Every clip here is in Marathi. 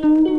हाय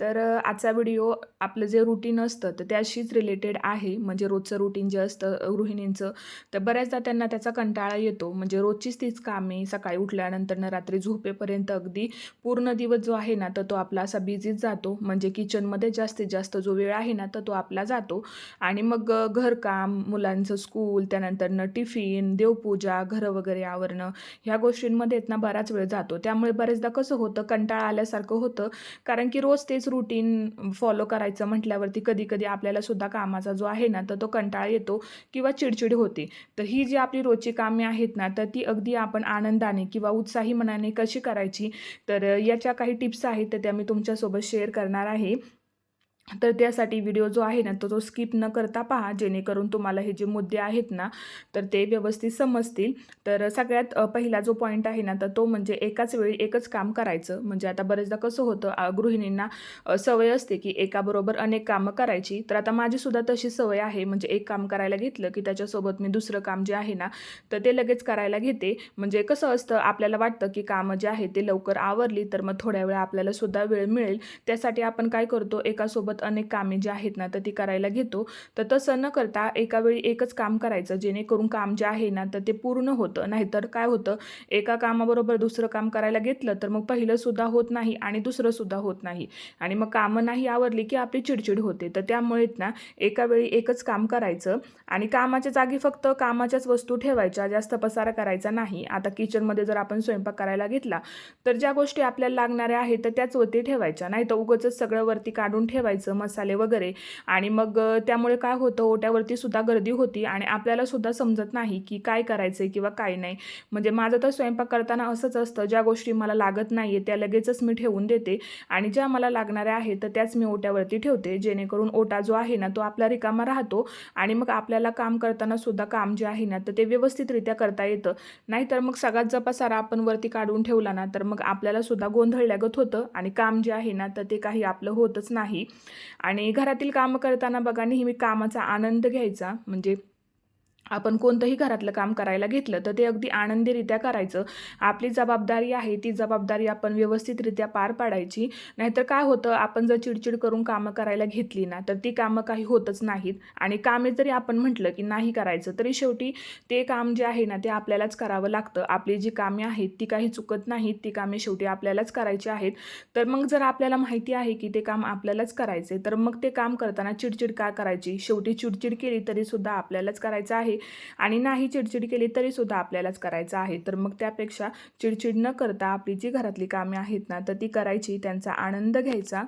तर आजचा व्हिडिओ आपलं जे रुटीन असतं तर त्याशीच रिलेटेड आहे. म्हणजे रोजचं रुटीन जे असतं गृहिणींचं तर बऱ्याचदा त्यांना त्याचा कंटाळा येतो. म्हणजे रोजचीच तीच कामे सकाळी उठल्यानंतर रात्री झोपेपर्यंत अगदी पूर्ण दिवस जो आहे ना तर तो आपला असा बिझीच जातो. म्हणजे किचनमध्ये जास्तीत जास्त जो वेळ आहे ना तर तो आपला जातो. आणि मग घरकाम मुलांचं स्कूल त्यानंतरनं टिफिन देवपूजा घरं वगैरे आवरणं ह्या गोष्टींमध्ये ना बराच वेळ जातो. त्यामुळे बरेचदा कसं होतं कंटाळा आल्यासारखं होतं. कारण की रोज तेच रुटीन फॉलो करायचं म्हटल्यावरती कधी कधी आपल्याला सुद्धा कामाचा जो आहे ना तर तो कंटाळा येतो किंवा चिडचिड होते. तर ही जी आपली रोजची कामे आहेत ना तर ती अगदी आपण आनंदाने किंवा उत्साही मनाने कशी करायची? तर याच्या काही टिप्स आहेत तर त्या मी तुमच्यासोबत शेअर करणार आहे. तर त्यासाठी व्हिडिओ जो आहे ना तो तो स्किप न करता पहा. जेणेकरून तुम्हाला हे जे मुद्दे आहेत ना तर ते व्यवस्थित समजतील. तर सगळ्यात पहिला जो पॉईंट आहे ना तर तो म्हणजे एकाच वेळी एकच काम करायचं. म्हणजे आता बरेचदा कसं होतं गृहिणींना सवय असते की एकाबरोबर अनेक कामं करायची. तर आता माझीसुद्धा तशी सवय आहे. म्हणजे एक काम करायला घेतलं की त्याच्यासोबत मी दुसरं काम जे आहे ना तर ते लगेच करायला घेते. म्हणजे कसं असतं आपल्याला वाटतं की कामं जे आहे ते लवकर आवरली तर मग थोड्या वेळा आपल्याला सुद्धा वेळ मिळेल. त्यासाठी आपण काय करतो एकासोबत अनेक कामे जी आहेत ना तर ती करायला घेतो. तर तसं न करता एका वेळी एकच काम करायचं जेणेकरून काम जे आहे ना तर ते पूर्ण होतं. नाहीतर काय होतं एका कामाबरोबर दुसरं काम करायला घेतलं तर मग पहिलंसुद्धा होत नाही आणि दुसरंसुद्धा होत नाही. आणि मग कामं नाही आवरली की आपली चिडचिड होते. तर त्यामुळेच ना एका वेळी एकच काम करायचं आणि कामाच्या जागी फक्त कामाच्याच वस्तू ठेवायच्या जास्त पसारा करायचा नाही. आता किचनमध्ये जर आपण स्वयंपाक करायला घेतला तर ज्या गोष्टी आपल्याला लागणाऱ्या आहेत तर त्याच वरती ठेवायच्या. नाही तर उगंच सगळं वरती काढून ठेवायचं. मसाले वगैरे. आणि मग त्यामुळे काय होतं ओट्यावरती सुद्धा गर्दी होती आणि आपल्याला सुद्धा समजत नाही की काय करायचं किंवा काय नाही. म्हणजे माझं तर स्वयंपाक करताना असंच असतं ज्या गोष्टी मला लागत नाही आहे त्या लगेचच मी ठेवून देते आणि ज्या मला लागणाऱ्या आहेत तर त्याच मी ओट्यावरती ठेवते. जेणेकरून ओटा जो आहे ना तो आपला रिकामा राहतो आणि मग आपल्याला काम करताना सुद्धा काम जे आहे ना तर ते व्यवस्थितरित्या करता येतं. नाहीतर मग सगळ्यात जपासारा आपण वरती काढून ठेवला ना तर मग आपल्याला सुद्धा गोंधळल्यागत होतं आणि काम जे आहे ना तर ते काही आपलं होतच नाही. आणि घरातील कामं करताना बघा नेहमी कामाचा आनंद घ्यायचा. म्हणजे आपण कोणतंही घरातलं काम करायला घेतलं तर ते अगदी आनंदीरित्या करायचं. आपली जबाबदारी आहे ती जबाबदारी आपण व्यवस्थितरित्या पार पाडायची. नाहीतर काय होतं आपण जर चिडचिड करून कामं करायला घेतली ना तर ती कामं काही होतच नाहीत. आणि कामे जरी आपण म्हटलं की नाही करायचं तरी शेवटी ते काम जे आहे ना ते आपल्यालाच करावं लागतं. आपली जी कामे आहेत ती काही चुकत नाहीत ती कामे शेवटी आपल्यालाच करायची आहेत. तर मग जर आपल्याला माहिती आहे की ते काम आपल्यालाच करायचे तर मग ते काम करताना चिडचिड का करायची? शेवटी चिडचिड केली तरीसुद्धा आपल्यालाच करायचं आहे. आणि नाही चिडचिड केली तरी सुद्धा आपल्यालाच करायचं आहे. तर मग त्यापेक्षा चिडचिड न करता आपली जी घरातली कामे आहेत ना तर ती करायची त्यांचा आनंद घ्यायचा.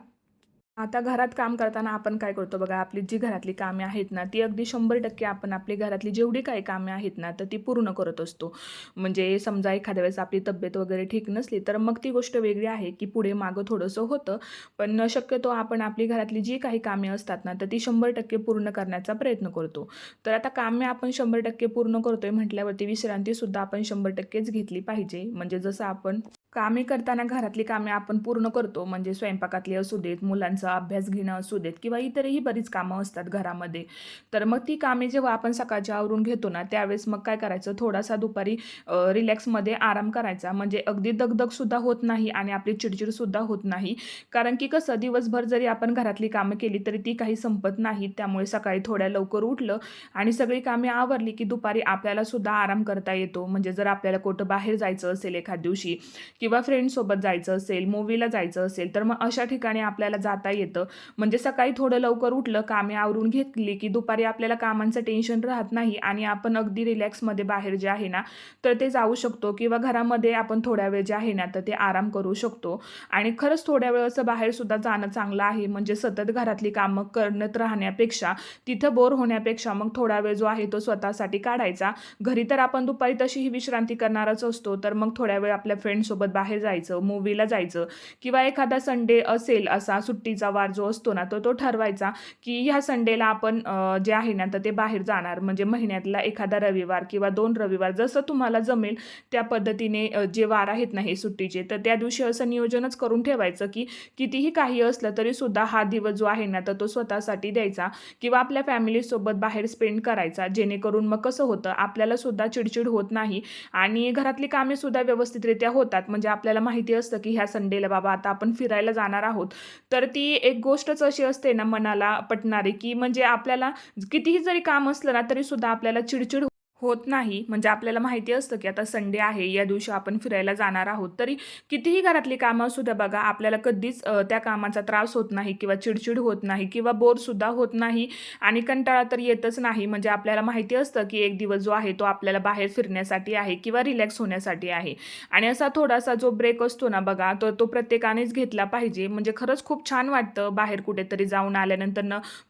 आता घरात काम करताना आपण काय करतो बघा आपली जी घरातली कामे आहेत ना ती अगदी शंभर टक्के आपण आपली घरातली जेवढी काही कामे आहेत ना तर ती पूर्ण करत असतो. म्हणजे समजा एखाद्या वेळेस आपली तब्येत वगैरे ठीक नसली तर मग ती गोष्ट वेगळी आहे की पुढे मागं थोडंसं होतं. पण शक्यतो आपण आपली घरातली जी काही कामे असतात ना तर ती शंभर टक्के पूर्ण करण्याचा प्रयत्न करतो. तर आता कामे आपण शंभर टक्के पूर्ण करतोय म्हटल्यावरती विश्रांतीसुद्धा आपण शंभर टक्केच घेतली पाहिजे. म्हणजे जसं आपण कामे करताना घरातली कामे आपण पूर्ण करतो म्हणजे स्वयंपाकातली असू देत मुलांचा अभ्यास घेणं असू देत किंवा इतरही बरीच कामं असतात घरामध्ये तर मग ती कामे जेव्हा आपण सकाळच्या आवरून घेतो ना त्यावेळेस मग काय करायचं? थोडासा दुपारी रिलॅक्समध्ये आराम करायचा म्हणजे अगदी दगदगसुद्धा होत नाही आणि आपली चिडचिडसुद्धा होत नाही. कारण की कसं दिवसभर जरी आपण घरातली कामं केली तरी ती काही संपत नाहीत त्यामुळे सकाळी थोड्या लवकर उठलं आणि सगळी कामे आवरली की दुपारी आपल्यालासुद्धा आराम करता येतो. म्हणजे जर आपल्याला कुठं बाहेर जायचं असेल एखाद दिवशी किंवा फ्रेंडसोबत जायचं असेल मूवीला जायचं असेल तर मग अशा ठिकाणी आपल्याला जाता येतं. म्हणजे सकाळी थोडं लवकर उठलं कामे आवरून घेतली की दुपारी आपल्याला कामांचं टेन्शन राहत नाही आणि आपण अगदी रिलॅक्समध्ये बाहेर जे आहे ना तर ते जाऊ शकतो. किंवा घरामध्ये आपण थोड्या वेळ जे आहे ना तर ते आराम करू शकतो. आणि खरंच थोड्या वेळ असं बाहेरसुद्धा जाणं चांगलं आहे. म्हणजे सतत घरातली कामं करत राहण्यापेक्षा तिथं बोर होण्यापेक्षा मग थोडा वेळ जो आहे तो स्वतःसाठी काढायचा. घरी तर आपण दुपारी तशी ही विश्रांती करणारच असतो तर मग थोड्या वेळ आपल्या फ्रेंडसोबत बाहेर जायचं मूवीला जायचं किंवा एखादा संडे असेल असा सुट्टीचा वार जो असतो ना तो तो ठरवायचा की ह्या संडेला आपण जे आहे ना तर ते बाहेर जाणार. म्हणजे महिन्यातला एखादा रविवार किंवा दोन रविवार जसं तुम्हाला जमेल त्या पद्धतीने जे वार आहेत ना हे सुट्टीचे तर त्या दिवशी असं नियोजनच करून ठेवायचं की कितीही काही असलं तरी सुद्धा हा दिवस जो आहे ना तर तो स्वतःसाठी द्यायचा किंवा आपल्या फॅमिलीसोबत बाहेर स्पेंड करायचा. जेणेकरून मग कसं होतं आपल्याला सुद्धा चिडचिड होत नाही आणि घरातली कामे सुद्धा व्यवस्थितरित्या होतात. म्हणजे म्हणजे आपल्याला माहिती असतं की ह्या संडेला बाबा आता आपण फिरायला जाणार आहोत. तर ती एक गोष्टच अशी असते ना मनाला पटणारी की म्हणजे आपल्याला कितीही जरी काम असलं ना तरी सुद्धा आपल्याला चिडचिड होत नाही. म्हणजे आपल्याला माहिती असतं की आता संडे आहे या दिवशी आपण फिरायला जाणार आहोत. तरी कितीही घरातली कामं असू द्या बघा आपल्याला कधीच त्या कामाचा त्रास होत नाही किंवा चिडचिड होत नाही किंवा बोरसुद्धा होत नाही आणि कंटाळा तर येतच नाही. म्हणजे आपल्याला माहिती असतं की एक दिवस जो आहे तो आपल्याला बाहेर फिरण्यासाठी आहे किंवा रिलॅक्स होण्यासाठी आहे. आणि असा थोडासा जो ब्रेक असतो ना बघा तो तो प्रत्येकानेच घेतला पाहिजे. म्हणजे खरंच खूप छान वाटतं बाहेर कुठेतरी जाऊन आल्यानंतर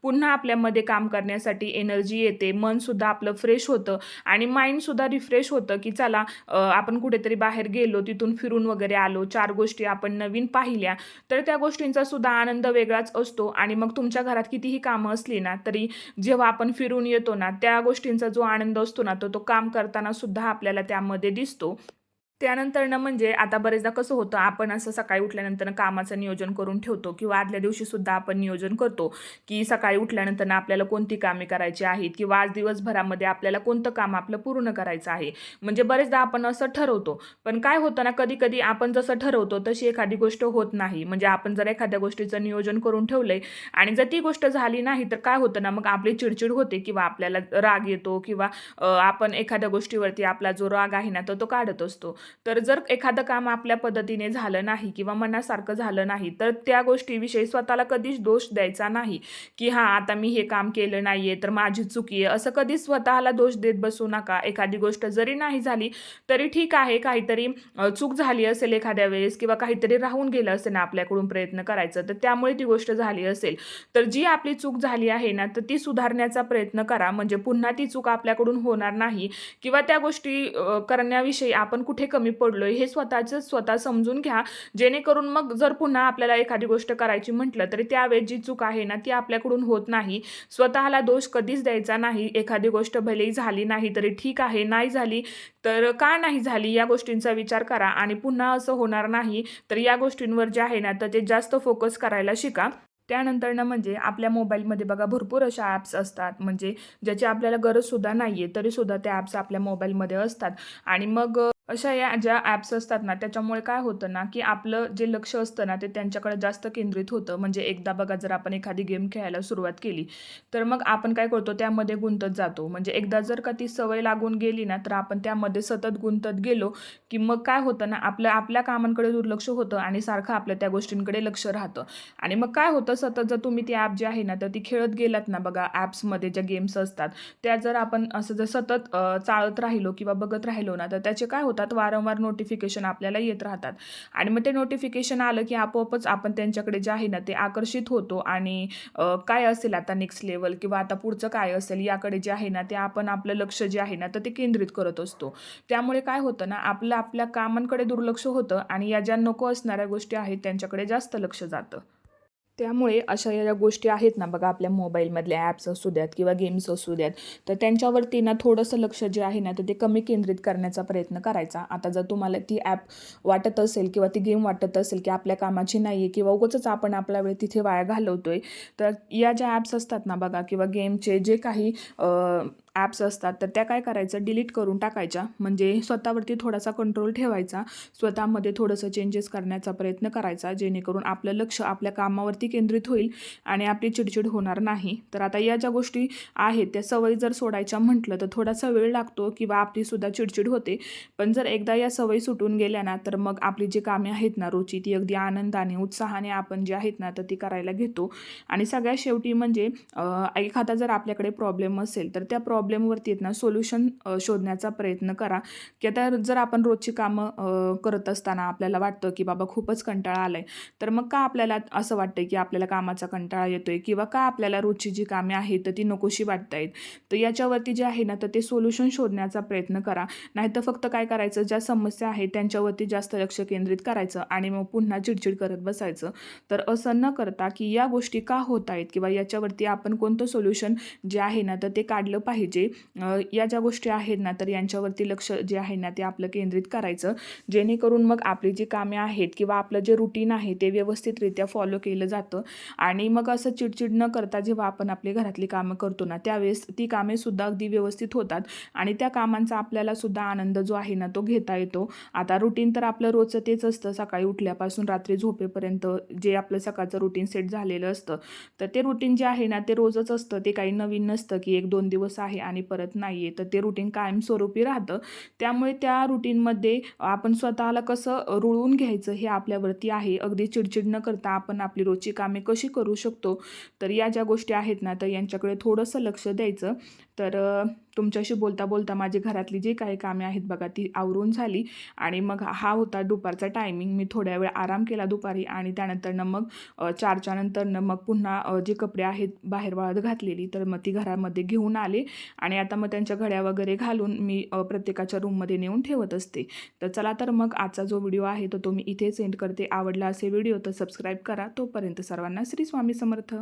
पुन्हा आपल्यामध्ये काम करण्यासाठी एनर्जी येते मनसुद्धा आपलं फ्रेश होतं. आणि माइंडसुद्धा रिफ्रेश होतं की चला आपण कुठेतरी बाहेर गेलो तिथून फिरून वगैरे आलो चार गोष्टी आपण नवीन पाहिल्या तर त्या गोष्टींचा सुद्धा आनंद वेगळाच असतो. आणि मग तुमच्या घरात कितीही कामं असली ना तरी जेव्हा आपण फिरून येतो ना त्या गोष्टींचा जो आनंद असतो ना तो तो काम करताना सुद्धा आपल्याला त्यामध्ये दिसतो. त्यानंतर ना म्हणजे आता बरेचदा कसं होतं आपण असं सकाळी उठल्यानंतर कामाचं नियोजन करून ठेवतो किंवा आदल्या दिवशी सुद्धा आपण नियोजन करतो की सकाळी उठल्यानंतर आपल्याला कोणती कामे करायची आहेत किंवा आज दिवसभरामध्ये आपल्याला कोणतं काम आपलं पूर्ण करायचं आहे. म्हणजे बरेचदा आपण असं ठरवतो. पण काय होतं ना कधी कधी आपण जसं ठरवतो तशी एखादी गोष्ट होत नाही. म्हणजे आपण जर एखाद्या गोष्टीचं नियोजन करून ठेवलंय आणि जर ती गोष्ट झाली नाही तर काय होतं ना मग आपली चिडचिड होते किंवा आपल्याला राग येतो किंवा आपण एखाद्या गोष्टीवरती आपला जो राग आहे ना तो तो काढत असतो. तर जर एखादं काम आपल्या पद्धतीने झालं नाही किंवा मनासारखं झालं नाही तर त्या गोष्टीविषयी स्वतःला कधीच दोष द्यायचा नाही की हां आता मी हे काम केलं नाही आहे तर माझी चुकी आहे. असं कधीच स्वतःला दोष देत बसू नका. एखादी गोष्ट जरी नाही झाली तरी ठीक आहे काहीतरी चूक झाली असेल एखाद्या वेळेस किंवा काहीतरी राहून गेलं असेल ना आपल्याकडून प्रयत्न करायचं तर त्यामुळे ती गोष्ट झाली असेल तर जी आपली चूक झाली आहे ना तर ती सुधारण्याचा प्रयत्न करा. म्हणजे पुन्हा ती चूक आपल्याकडून होणार नाही किंवा त्या गोष्टी करण्याविषयी आपण कुठे कमी पडलोय. हे स्वतःचं स्वतः समजून घ्या. जेणेकरून मग जर पुन्हा आपल्याला एखादी गोष्ट करायची म्हटलं तरी त्यावेळेस जी चूक आहे ना ती आपल्याकडून होत नाही. स्वतःला दोष कधीच द्यायचा नाही. एखादी गोष्ट भलेही झाली नाही तरी ठीक आहे. नाही झाली तर का नाही झाली या गोष्टींचा विचार करा. आणि पुन्हा असं होणार नाही तर या गोष्टींवर जे आहे ना तर ते जास्त फोकस करायला शिका. त्यानंतरनं म्हणजे आपल्या मोबाईलमध्ये बघा भरपूर अशा ॲप्स असतात. म्हणजे ज्याची आपल्याला गरजसुद्धा नाही आहे तरीसुद्धा त्या ॲप्स आपल्या मोबाईलमध्ये असतात. आणि मग अशा या ज्या ॲप्स असतात ना त्याच्यामुळे काय होतं ना की आपलं जे लक्ष असतं ना ते त्यांच्याकडे जास्त केंद्रित होतं. म्हणजे एकदा बघा जर आपण एखादी गेम खेळायला सुरुवात केली तर मग आपण काय करतो त्यामध्ये गुंतत जातो. म्हणजे एकदा जर का ती सवय लागून गेली ना तर आपण त्यामध्ये सतत गुंतत गेलो की मग काय होतं ना आपलं आपल्या कामांकडे दुर्लक्ष होतं आणि सारखं आपलं त्या गोष्टींकडे लक्ष राहतं. आणि मग काय होतं सतत जर तुम्ही ती ॲप जी आहे ना तर ती खेळत गेलात ना बघा ॲप्समध्ये ज्या गेम्स असतात त्या जर आपण असं जर सतत चाळत राहिलो किंवा बघत राहिलो ना तर त्याचे काय होतात? वारंवार नोटिफिकेशन आपल्याला येत राहतात. आणि मग ते नोटिफिकेशन आलं की आपोआपच आपण त्यांच्याकडे जे आहे ना ते आकर्षित होतो आणि काय असेल आता नेक्स्ट लेवल किंवा आता पुढचं काय असेल याकडे जे आहे ना ते आपण आपलं लक्ष जे आहे ना तर ते केंद्रित करत असतो. त्यामुळे काय होतं ना आपलं आपल्या कामांकडे दुर्लक्ष होतं आणि या ज्या नको असणाऱ्या गोष्टी आहेत त्यांच्याकडे जास्त लक्ष जातं. त्यामुळे अशा या ज्या गोष्टी आहेत ना बघा आपल्या मोबाईलमधल्या ॲप्स असू द्यात किंवा गेम्स असू द्यात तर त्यांच्यावरती ना थोडंसं लक्ष जे आहे ना तर ते कमी केंद्रित करण्याचा प्रयत्न करायचा. आता जर तुम्हाला ती ॲप वाटत असेल किंवा ती गेम वाटत असेल की आपल्या कामाची नाही आहे किंवा उगाचच आपण आपला वेळ तिथे वाया घालवतो आहे तर या ज्या ॲप्स असतात ना बघा किंवा गेमचे जे काही ॲप्स असतात तर त्या काय करायचं? डिलीट करून टाकायच्या. म्हणजे स्वतःवरती थोडासा कंट्रोल ठेवायचा. स्वतःमध्ये थोडंसं चेंजेस करण्याचा प्रयत्न करायचा जेणेकरून आपलं लक्ष आपल्या कामावरती केंद्रित होईल आणि आपली चिडचिड होणार नाही. तर आता या ज्या गोष्टी आहेत त्या सवयी जर सोडायच्या म्हटलं तर थोडासा वेळ लागतो किंवा आपलीसुद्धा चिडचिड होते. पण जर एकदा या सवयी सुटून गेल्या ना तर मग आपली जी कामे आहेत ना रोजची ती अगदी आनंदाने उत्साहाने आपण जे आहेत ना तर ती करायला घेतो. आणि सगळ्यात शेवटी म्हणजे एखादा जर आपल्याकडे प्रॉब्लेम असेल तर त्या प्रॉब्लेमवरती आहेत ना सोल्युशन शोधण्याचा प्रयत्न करा. की आता जर आपण रोजची कामं करत असताना आपल्याला वाटतं की बाबा खूपच कंटाळा आला आहे तर मग का आपल्याला असं वाटतं की आपल्याला कामाचा कंटाळा येतो आहे किंवा का आपल्याला रोजची जी कामे आहेत तर ती नकोशी वाटत आहेत तर याच्यावरती जे आहे ना तर ते सोल्युशन शोधण्याचा प्रयत्न करा. नाही तर फक्त काय करायचं ज्या समस्या आहेत त्यांच्यावरती जास्त लक्ष केंद्रित करायचं आणि मग पुन्हा चिडचिड करत बसायचं. तर असं न करता की या गोष्टी का होत आहेत किंवा याच्यावरती आपण कोणतं सोल्युशन जे आहे ना तर ते काढलं पाहिजे. म्हणजे, जे या ज्या गोष्टी आहेत ना तर यांच्यावरती लक्ष जे आहे ना ते आपलं केंद्रित करायचं. जेणेकरून मग आपली जी कामे आहेत किंवा आपलं जे रुटीन आहे ते व्यवस्थितरित्या फॉलो केलं जातं. आणि मग असं चिडचिड न करता जेव्हा आपण आपली घरातली कामं करतो ना त्यावेळेस ती कामेसुद्धा अगदी व्यवस्थित होतात. आणि त्या कामांचा आपल्याला सुद्धा आनंद जो आहे ना तो घेता येतो. आता रुटीन तर आपलं रोजचं तेच असतं. सकाळी उठल्यापासून रात्री झोपेपर्यंत जे आपलं सकाळचं रुटीन सेट झालेलं असतं. तर ते रुटीन जे आहे ना ते रोजच असतं. ते काही नवीन नसतं की एक दोन दिवस आहे आणि परत नाही आहे तर ते रुटीन कायमस्वरूपी राहतं. त्यामुळे त्या रुटीनमध्ये आपण स्वतःला कसं रुळवून घ्यायचं हे आपल्यावरती आहे. अगदी चिडचिड न करता आपण आपली रोजची कामे कशी करू शकतो? तर या ज्या गोष्टी आहेत ना तर यांच्याकडे थोडंसं लक्ष द्यायचं. तर तुमच्याशी बोलता बोलता माझी घरातली जी काही कामे आहेत बघा ती आवरून झाली आणि मग हा होता दुपारचा टायमिंग मी थोड्या वेळ आराम केला दुपारी आणि त्यानंतरनं मग अ, चारच्या मग पुन्हा जे कपडे आहेत बाहेर वाळत घातलेली तर मग ती घरामध्ये घेऊन आले आणि आता मग त्यांच्या घड्या वगैरे घालून मी प्रत्येकाच्या रूममध्ये नेऊन ठेवत असते. तर चला तर मग आजचा जो व्हिडिओ आहे तो तो मी इथे सेंड करते. आवडला असे व्हिडिओ तर सबस्क्राईब करा. तोपर्यंत सर्वांना श्री स्वामी समर्थ.